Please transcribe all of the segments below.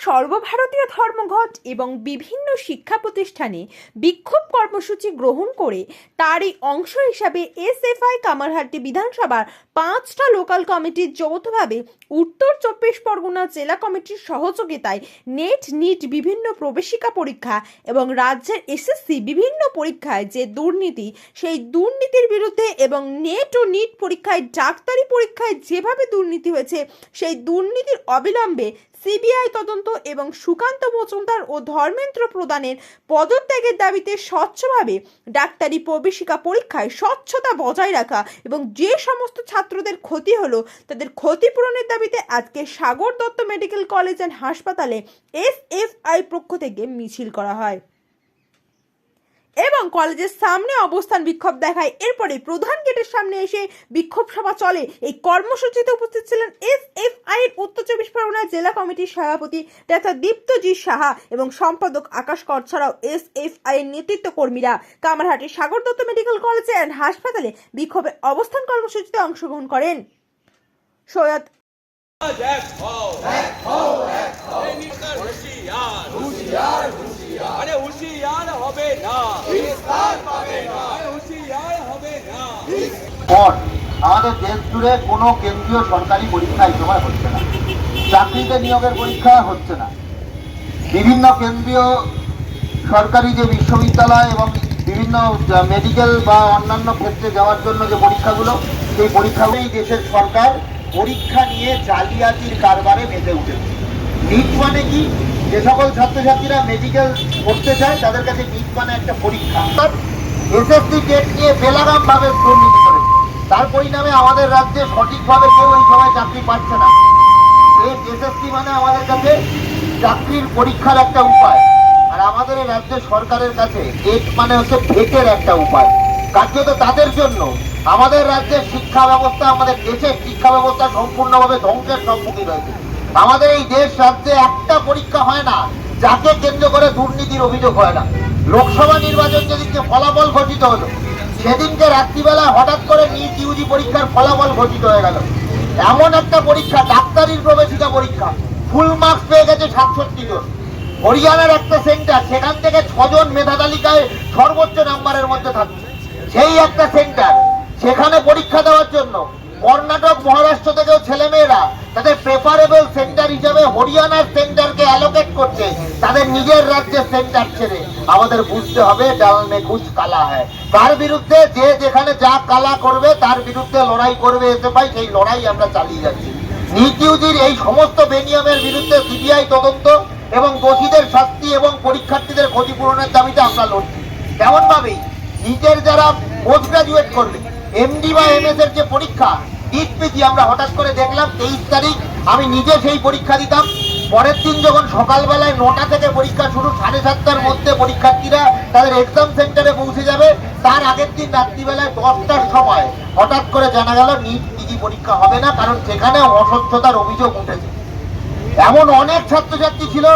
সর্বভারতীয় ধর্মঘট এবং বিভিন্ন শিক্ষা প্রতিষ্ঠানে বিক্ষোভ কর্মসূচি গ্রহণ করে তারই অংশ হিসাবে এসএফআই কামারহাটি বিধানসভার পাঁচটা লোকাল কমিটির যৌথভাবে উত্তর চব্বিশ পরগনা জেলা কমিটির সহযোগিতায় নেট নিট বিভিন্ন প্রবেশিকা পরীক্ষা এবং রাজ্যের এসএসসি বিভিন্ন পরীক্ষায় যে দুর্নীতি, সেই দুর্নীতির বিরুদ্ধে এবং নেট ও নিট পরীক্ষায় ডাক্তারি পরীক্ষায় যেভাবে দুর্নীতি হয়েছে, সেই দুর্নীতির অবিলম্বে সিবিআই তদন্ত এবং সুকান্ত মজুমদার ও ধর্মেন্দ্র প্রদানের পদত্যাগের দাবিতে স্বচ্ছভাবে ডাক্তারি প্রবেশিকা পরীক্ষায় স্বচ্ছতা বজায় রাখা এবং যে সমস্ত ছাত্রদের ক্ষতি হলো, তাদের ক্ষতিপূরণের দাবিতে আজকে Sagar Dutta medical college and হাসপাতালে এসএফআই পক্ষ থেকে মিছিল করা হয়। এবং কলেজের সামনে অবস্থান বিক্ষোভ দেখায়। এরপরে প্রধান গেটের সামনে এসে বিক্ষোভ সভা চলে। এই কর্মসূচিতে উপস্থিত ছিলেন এস এফ আই এর উত্তর চব্বিশ পরগনা জেলা কমিটির সভাপতি ডাক্তার দীপ্তজি সাহা এবং সম্পাদক আকাশ কর ছাড়াও এস এফ আই এর নেতৃত্ব কর্মীরা। কামারহাটির Sagar Dutta medical college and হাসপাতালে বিক্ষোভে অবস্থান কর্মসূচিতে অংশগ্রহণ করেন। সৈয়দ আরে হুঁশিয়ার হবে না। বিস্তার পাবে না। হুঁশিয়ার হবে না। পর আমাদের দেশ জুড়ে কোনো কেন্দ্রীয় সরকারি পরীক্ষা এই সময় হচ্ছে না। চাকরিতে নিয়োগের পরীক্ষা হচ্ছে না। বিভিন্ন কেন্দ্রীয় সরকারি যে বিশ্ববিদ্যালয় এবং বিভিন্ন মেডিকেল বা অন্যান্য ক্ষেত্রে যাওয়ার জন্য যে পরীক্ষাগুলো সেই পরীক্ষাগুলোই দেশের সরকার পরীক্ষা নিয়ে জালিয়াতির কারবারে মেতে উঠেছে। নিট মানে কি? যে সকল ছাত্রছাত্রীরা মেডিকেল পড়তে চায়, তাদের কাছে নিট মানে একটা পরীক্ষা। এসএসসি টেট নিয়ে বেলারাম ভাবে দুর্নীতি তার পরিণামে আমাদের রাজ্যে সঠিকভাবে কেউ এই সময় চাকরি পাচ্ছে না। এই এসএসসি মানে আমাদের কাছে চাকরির পরীক্ষার একটা উপায়। আর আমাদের এই রাজ্যের সরকারের কাছে টেট মানে হচ্ছে ভেটের একটা উপায়। কার্যত তাদের জন্য আমাদের রাজ্যের শিক্ষা ব্যবস্থা, আমাদের দেশের শিক্ষা ব্যবস্থা সম্পূর্ণভাবে ধ্বংসের সম্মুখীন হয়েছে। আমাদের এই দেশ রাজ্যে একটা পরীক্ষা হয় না, যাকে কেন্দ্র করে দুর্নীতির অভিযোগ হয় না। লোকসভা নির্বাচন যেদিনকে ফলাফল ঘোষিত হলো, সেদিনকে রাত্রিবেলা হঠাৎ করে নিট ইউজি পরীক্ষার ফলাফল ঘোষিত হয়ে গেল। এমন একটা পরীক্ষা, ডাক্তারির প্রবেশিকা পরীক্ষা। ফুল মার্কস পেয়ে গেছে সাতষট্টি জন। হরিয়ানার একটা সেন্টার, সেখান থেকে ছজন মেধা তালিকায় সর্বোচ্চ নাম্বারের মধ্যে থাকছে। সেই একটা সেন্টার, সেখানে পরীক্ষা দেওয়ার জন্য কর্ণাটক, মহারাষ্ট্র থেকেও ছেলেমেয়েরা তাদের প্রেফারেবল সেন্টার হিসেবে হরিয়ানার সেন্টারকে অ্যালোকেট করছে। তাদের নিজের রাজ্যের সেন্টার ছেড়ে। আমাদের বুঝতে হবে ডাল মে কুছ কালা হয়। তার বিরুদ্ধে যে যেখানে যা কালা করবে, তার বিরুদ্ধে লড়াই করবে এসে পাই সেই লড়াই আমরা চালিয়ে যাচ্ছি। নীতিউজির এই সমস্ত বেনিয়মের বিরুদ্ধে সিবিআই তদন্ত এবং দোষীদের শাস্তি এবং পরীক্ষার্থীদের ক্ষতিপূরণের দাবিতে আমরা লড়ছি। তেমন ভাবেই নিজের যারা পোস্ট গ্রাজুয়েট করবে এমডি বা এমএস এর যে পরীক্ষা ডিটপিজি আমরা হঠাৎ করে দেখলাম তেইশ তারিখ আমি নিজে সেই পরীক্ষা দিতাম। পরের দিন যখন সকালবেলায় নটা থেকে পরীক্ষা শুরু, সাড়ে সাতটার মধ্যে পরীক্ষার্থীরা তাদের এক্সাম সেন্টারে পৌঁছে যাবে। তার আগের দিন রাত্রিবেলায় দশটার সময় হঠাৎ করে জানা গেল নিট পিজি পরীক্ষা হবে না, কারণ সেখানে অস্বচ্ছতার অভিযোগ উঠেছে। এমন অনেক ছাত্রছাত্রী ছিল,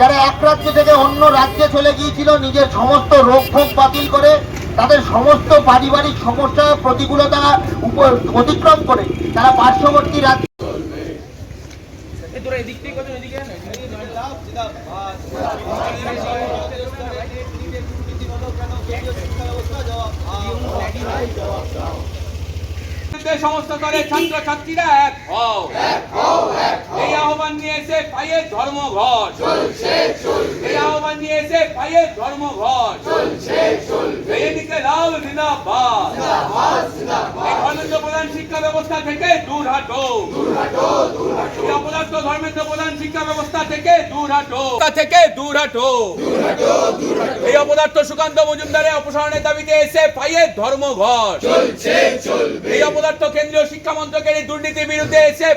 যারা এক রাজ্য থেকে অন্য রাজ্যে চলে গিয়েছিল, নিজের সমস্ত রোগ ভোগ বাতিল করে তাদের সমস্ত পারিবারিক সমস্যা প্রতিকূলতা অতিক্রম করে তারা পার্শ্ববর্তী রাজ্য যে সমস্ত দলের ছাত্র ছাত্রীরা এক হও এই আহ্বান নিয়ে এসে পায়ের ধর্মঘট। এই আহ্বান নিয়ে এসে পায়ের ধর্মঘট। এদিকে লাল জিন্দাবাদ। এই ধর্মেন্দ্র প্রধান শিক্ষা ব্যবস্থা থেকে দূর হাটো। অপদার্থ ধর্মেন্দ্র প্রধান শিক্ষা ব্যবস্থা থেকে দূর হাটো। থেকে দূর হাটো। এই অপদার্থ সুকান্ত মজুমদারের অপসারণের দাবিতে এসে ধর্মঘট। এই অপদার্থ কেন্দ্রীয় শিক্ষা মন্ত্রকের দুর্নীতির বিরুদ্ধে এসে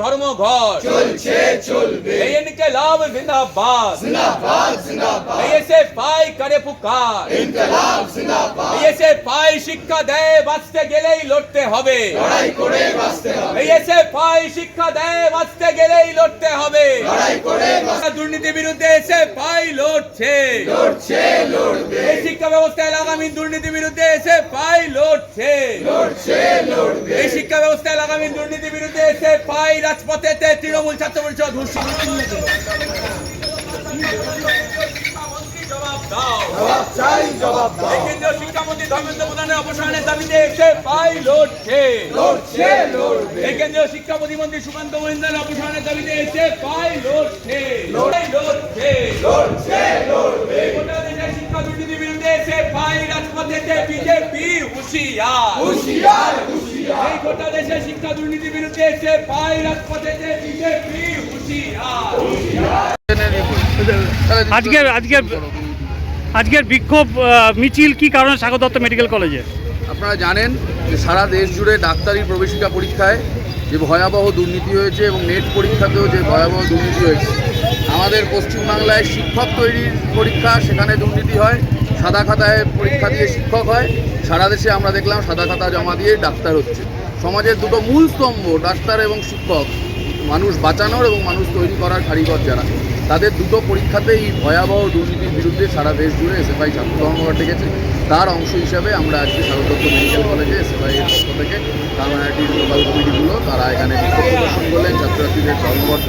ধর্মঘট। এই এনকে লাভ জিন্দাবাদ। এই এসে পাই করে পুকার। এই এসে পাই শিক্ষা দেয় বাঁচতে গেলেই লড়তে হবে। এই এসে পাই শিক্ষা দেয় বাঁচতে গেলেই লড়তে হবে। দুর্নীতি বিরুদ্ধে এসে পাই লড়ছে। এই শিক্ষা ব্যবস্থায় আগামী দুর্নীতি বিরুদ্ধে এসে পাই লড়ছে। এই শিক্ষা ব্যবস্থায় আগামী দুর্নীতি বিরুদ্ধে এসে পাই রাজপথেতে তৃণমূল ছাত্র পরিষদ হুঁশি। শিক্ষামন্ত্রী ধর্মেন্দ্র প্রধানের অপসারণের দাবিতে এসে পাই লড়ছে এই কেন্দ্রীয় শিক্ষা প্রতিমন্ত্রী সুকান্ত মহিন্দ্রের অপসারণের দাবিতে এসে পাই লড়ছে লড়ছে এই গোটা দেশের শিক্ষা দুর্নীতির বিরুদ্ধে এসে পাই রাজপথেতে বিজেপি হুঁশিয়ার। এই গোটা দেশের শিক্ষা দুর্নীতির বিরুদ্ধে এসে পাই রাজপথেতে বিজেপি হুঁশিয়ার। আজকের আজকের আজকের বিক্ষোভ মিছিল কি কারণে স্বাগত দত্ত মেডিকেল কলেজে? আপনারা জানেন যে সারা দেশ জুড়ে ডাক্তারি প্রবেশিকা পরীক্ষায় যে ভয়াবহ দুর্নীতি হয়েছে এবং নেট পরীক্ষাতেও যে ভয়াবহ দুর্নীতি হয়েছে। আমাদের পশ্চিমবাংলায় শিক্ষক তৈরির পরীক্ষা, সেখানে দুর্নীতি হয়, সাদা খাতায় পরীক্ষা দিয়ে শিক্ষক হয়, সারা দেশে আমরা দেখলাম সাদা খাতা জমা দিয়ে ডাক্তার হচ্ছে। সমাজের দুটো মূল স্তম্ভ, ডাক্তার এবং শিক্ষক, মানুষ বাঁচানোর এবং মানুষ তৈরি করার কারিগর যারা। তাদের দুটো পরীক্ষাতেই ভয়াবহ দুর্নীতির বিরুদ্ধে সারা দেশ জুড়ে এসএফআই ছাত্র ধর্মঘট ডেকেছে। তার অংশ হিসাবে আমরা আজকে শারদত্ত মেডিকেল কলেজে এসএফআই এর পক্ষ থেকে কালমানাটির লোকাল কমিটিগুলো, তারা এখানে বিক্ষোভ প্রদর্শন করলেন। ছাত্রছাত্রীদের ধর্মঘট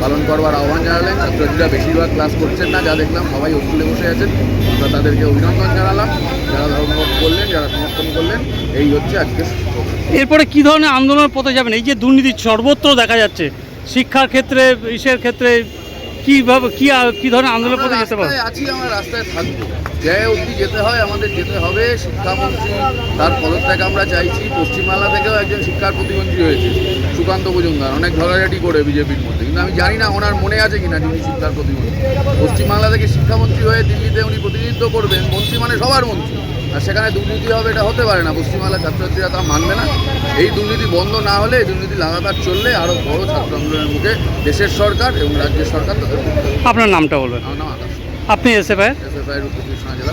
পালন করবার আহ্বান জানালেন। ছাত্রছাত্রীরা বেশিরভাগ ক্লাস করছেন না, যা দেখলাম সবাই স্কুলে বসে আছেন। আমরা তাদেরকে অভিনন্দন জানালাম। যারা ধর্মঘট করলেন, যারা সমর্থন করলেন, এই হচ্ছে আজকে এরপরে কি ধরনের আন্দোলনের পথে যাবেন? এই যে দুর্নীতি সর্বত্র দেখা যাচ্ছে, শিক্ষার ক্ষেত্রে, ইসের ক্ষেত্রে কীভাবে কি কি ধরনের আন্দোলনের আমরা পথে যেতে পারবে আছি আমরা রাস্তায় থাকব। যে অবধি যেতে হয় আমাদের যেতে হবে। শিক্ষামন্ত্রী তার পদত্যাগ আমরা চাইছি। পশ্চিমবাংলা থেকেও একজন শিক্ষার প্রতিমন্ত্রী হয়েছে সুকান্ত মজুমদার। অনেক ঝগড়াঝাটি করে বিজেপির মধ্যে। কিন্তু আমি জানি না ওনার মনে আছে কিনা যে উনি শিক্ষার প্রতিমন্ত্রী। পশ্চিমবাংলা থেকে শিক্ষামন্ত্রী হয়ে দিল্লিতে উনি প্রতিনিধিত্ব করবেন মন্ত্রী মানে সবার মন্ত্রী। আর সেখানে দুর্নীতি হবে এটা হতে পারে না। পশ্চিমবাংলার ছাত্রছাত্রীরা তা মানবে না। এই দুর্নীতি বন্ধ না হলে এই দুর্নীতি লাগাতার চললে আরও বড় ছাত্র আন্দোলনের মুখে দেশের সরকার এবং রাজ্যের সরকার তাদের আপনার নামটা বলবেন। আমার নাম আকাশ। আপনি এসএফআই এসএফআই উত্তর কৃষ্ণা জেলা